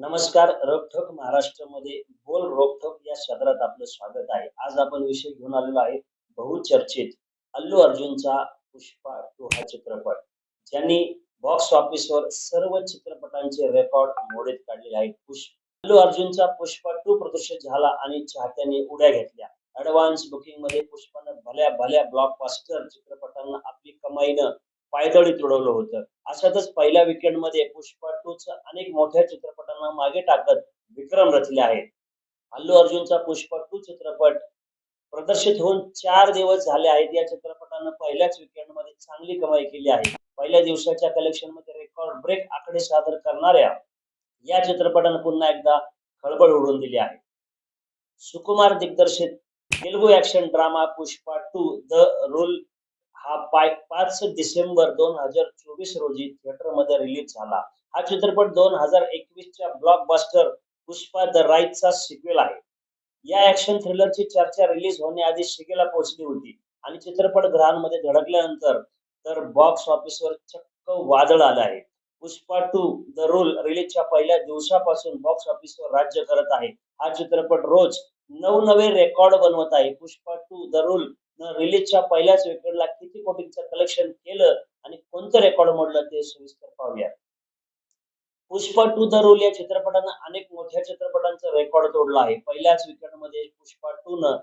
नमस्कार रोकठोक महाराष्ट्रामध्ये बोल रोकठोक या सदरात आपलं स्वागत आहे. आज आपण विषय घेऊन आलेलो आहे बहुचर्चित अल्लू अर्जुनचा पुष्पा टू हा चित्रपट ज्यांनी बॉक्स ऑफिसवर सर्व चित्रपटांचे रेकॉर्ड मोडीत काढलेले आहेत. पुष्प अल्लू अर्जुनचा पुष्पा टू प्रदर्शित झाला आणि चाहत्यांनी उड्या घेतल्या. ऍडव्हान्स बुकिंगमध्ये पुष्पानं भल्या भल्या ब्लॉकबास्टर चित्रपटांना आपली कमाईनं पायदळी तुडवलं होतं. अशातच पहिल्या विकेंडमध्ये पुष्पा टू च अनेक मोठ्या चित्रपटांना मागे टाकत विक्रम रचले आहेत. अल्लू अर्जुनचा पुष्पा टू चित्रपट प्रदर्शित होऊन चार दिवस झाले आहेत. या चित्रपटानं पहिल्याच विकेंडमध्ये चांगली कमाई केली आहे. पहिल्या दिवसाच्या कलेक्शनमध्ये रेकॉर्ड ब्रेक आकडे सादर करणाऱ्या या चित्रपटानं पुन्हा एकदा खळबळ उडवून दिली आहे. सुकुमार दिग्दर्शित Telugu action drama Pushpa two the rule हा पाय पाच डिसेंबर दोन हजार चोवीस रोजी थिएटरमध्ये रिलीज झाला. हा चित्रपट दोन हजार एकवीसच्या ब्लॉकबस्टर पुष्पा द राईटचा सिक्वेल आहे. या ऍक्शन थ्रिलरची चर्चा रिलीज होण्याआधी शिगेला पोहोचली होती आणि चित्रपट ग्रहांमध्ये धडकल्यानंतर तर बॉक्स ऑफिसवर चक्क वादळ आलं आहे. पुष्पा टू द रूल रिलीजच्या पहिल्या दिवसापासून बॉक्स ऑफिसवर राज्य करत आहे. हा चित्रपट रोज नवनवे रेकॉर्ड बनवत आहे. पुष्पा टू द रूल रिलीजच्या पहिल्याच विकेटला किती कोटींचं कलेक्शन केलं आणि कोणतं रेकॉर्ड मोडलं ते सविस्तर पाहूया. पुष्पा टू द रोल या चित्रपटानं अनेक मोठ्या चित्रपटांचं रेकॉर्ड तोडलं आहे. पहिल्याच विकेटमध्ये पुष्पा टू न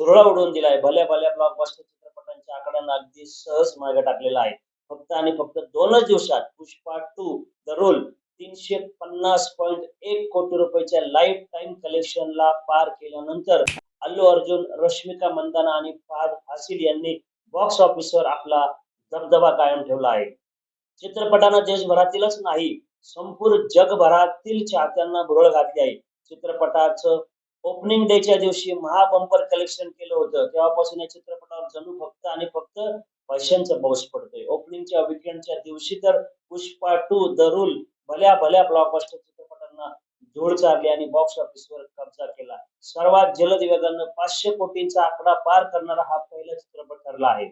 धुरळा उडवून दिला आहे. भल्या भल्या ब्लॉकबस्टर चित्रपटांच्या आकड्यांना अगदी सहज मागे टाकलेला आहे. फक्त आणि फक्त दोनच दिवसात पुष्पा टू द रोल तीनशे पन्नास पॉईंट एक कोटी रुपयाच्या लाईफ टाईम कलेक्शनला पार केल्यानंतर अल्लू अर्जुन रश्मिका मंदाना आणि फाद हासिल यांनी बॉक्स ऑफिसवर आपला दबदबा कायम ठेवला आहे. चित्रपटानं देशभरातीलच नाही संपूर्ण जगभरातील चाहत्यांना भुरळ घातली आहे. चित्रपटाचं ओपनिंग डेच्या दिवशी महाबंपर कलेक्शन केलं होतं. तेव्हापासून या चित्रपटावर जणू फक्त आणि फक्त पैशांचा पाऊस पडतोय. ओपनिंगच्या विकेंडच्या दिवशी तर पुष्पा टू द रूल भल्या भल्या ब्लॉकबस्टर चित्रपटांना धूळ चारली आणि बॉक्स ऑफिसवर कब्जा केला. सर्वात जलद वेगानं पाचशे कोटींचा आकडा पार करणारा हा पहिला चित्रपट ठरला आहे.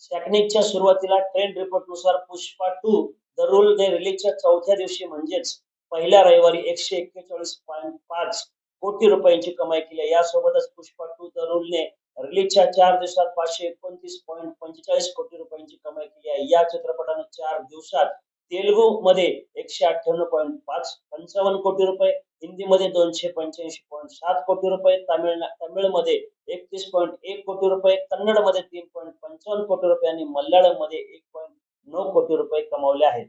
सॅकनिकच्या सुरुवातीला ट्रेंड रिपोर्टनुसार पुष्पा टू द रूल दे रिलीजच्या चौथ्या दिवशी म्हणजेच पहिल्या रविवारी एकशे एक्केचाळीस पॉईंट पाच कोटी रुपयांची कमाई केली यासोबतच पुष्पा टू द रूलने रिलीजच्या चार दिवसात पाचशे एकोणतीस पॉईंट पंचेचाळीस कोटी रुपयांची कमाई केली आहे. या चित्रपटाने चार दिवसात तेलुगू मध्ये एकशे अठ्ठ्याण्णव पॉईंट पाच पंचावन्न कोटी रुपये हिंदीमध्ये दोनशे पंच्याऐंशी पॉईंट सात कोटी रुपये तामिळ तामिळमध्ये एकतीस पॉईंट एक कोटी रुपये कन्नडमध्ये तीन पॉईंट पंचावन्न कोटी रुपये आणि मल्याळममध्ये एक पॉईंट नऊ कोटी रुपये कमावले आहेत.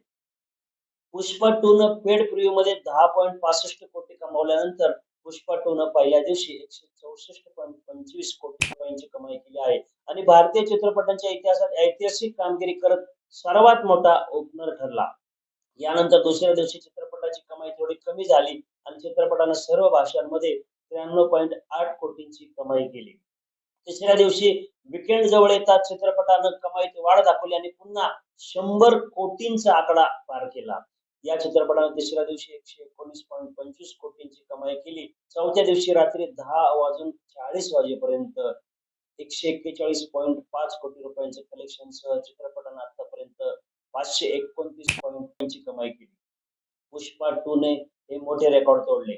पुष्पा टू न पेड प्रिव्ह्यू मध्ये दहा पॉईंट पासष्ट कोटी कमावल्यानंतर पुष्पा टू न पहिल्या दिवशी एकशे चौसष्ट पॉईंट पंचवीस कोटी रुपयांची कमाई केली आहे. आणि भारतीय चित्रपटांच्या इतिहासात ऐतिहासिक कामगिरी करत सर्वात मोठा ओपनर ठरला. यानंतर दुसऱ्या दिवशी चित्रपटाची कमाई थोडी कमी झाली. आणि चित्रपटानं सर्व भाषांमध्ये त्र्याण्णव पॉईंट आठ कोटींची कमाई केली. तिसऱ्या दिवशी विकेंड जवळ येतात चित्रपटानं कमाईत वाढ दाखवली आणि पुन्हा शंभर कोटींचा आकडा पार केला. या चित्रपटानं तिसऱ्या दिवशी एकशे एकोणीस पॉईंट पंचवीस कोटींची कमाई केली. चौथ्या दिवशी रात्री दहा वाजून चाळीस वाजेपर्यंत एकशे एक्केचाळीस पॉईंट पाच कोटी रुपयांचे कलेक्शन सह चित्रपटानं आतापर्यंत पाचशे एकोणतीस पॉईंट कमाई केली. पुष्पा टू ने हे मोठे रेकॉर्ड तोडले.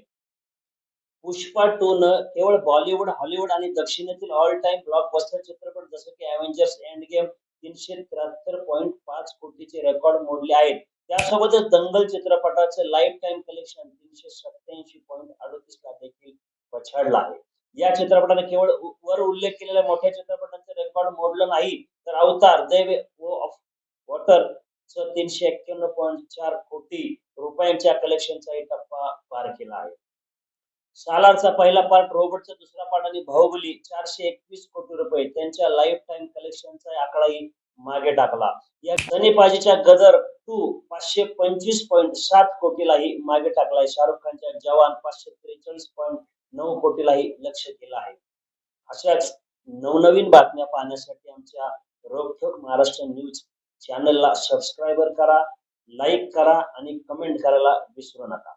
पुष्पा टू न केवळ बॉलिवूड हॉलिवूड आणि दक्षिणेतील ऑल टाइम ब्लॉकबस्टर चित्रपट जसं की अव्हेंजर्स एंड गेम तीनशे त्र्याहत्तर पॉईंट पाच कोटीचे रेकॉर्ड मोडले आहेत. त्यासोबतच दंगल चित्रपटाचे लाईफ टाइम कलेक्शन तीनशे सत्याऐंशी पॉईंट अडतीस ला देखील पछाडलं आहे. या चित्रपटाने केवळ वर उल्लेख केलेल्या मोठ्या चित्रपटांचे रेकॉर्ड मोडलं नाही. तर अवतार देव ऑफ वॉटर तीनशे एक्क्याण्णव पॉईंट चार कोटी रुपयांच्या कलेक्शनचाही टप्पा पार केला आहे. सालारचा पहिला पार्ट रोबोटचा दुसरा पार्ट आणि बाहुबली चारशे एकवीस कोटी रुपये त्यांच्या लाईफ टाइम कलेक्शनचा आकडाही मागे टाकला. या गणेबाजीच्या गदर टू पाचशे पंचवीस पॉईंट सात कोटीलाही मागे टाकलाय. शाहरुख खानच्या जवान पाचशे त्रेचाळीस पॉईंट नऊ कोटीलाही लक्ष केलं आहे. अशाच नवनवीन बातम्या पाहण्यासाठी आमच्या रोखोक महाराष्ट्र न्यूज चॅनलला सबस्क्राईबर करा लाईक करा आणि कमेंट करायला विसरू नका.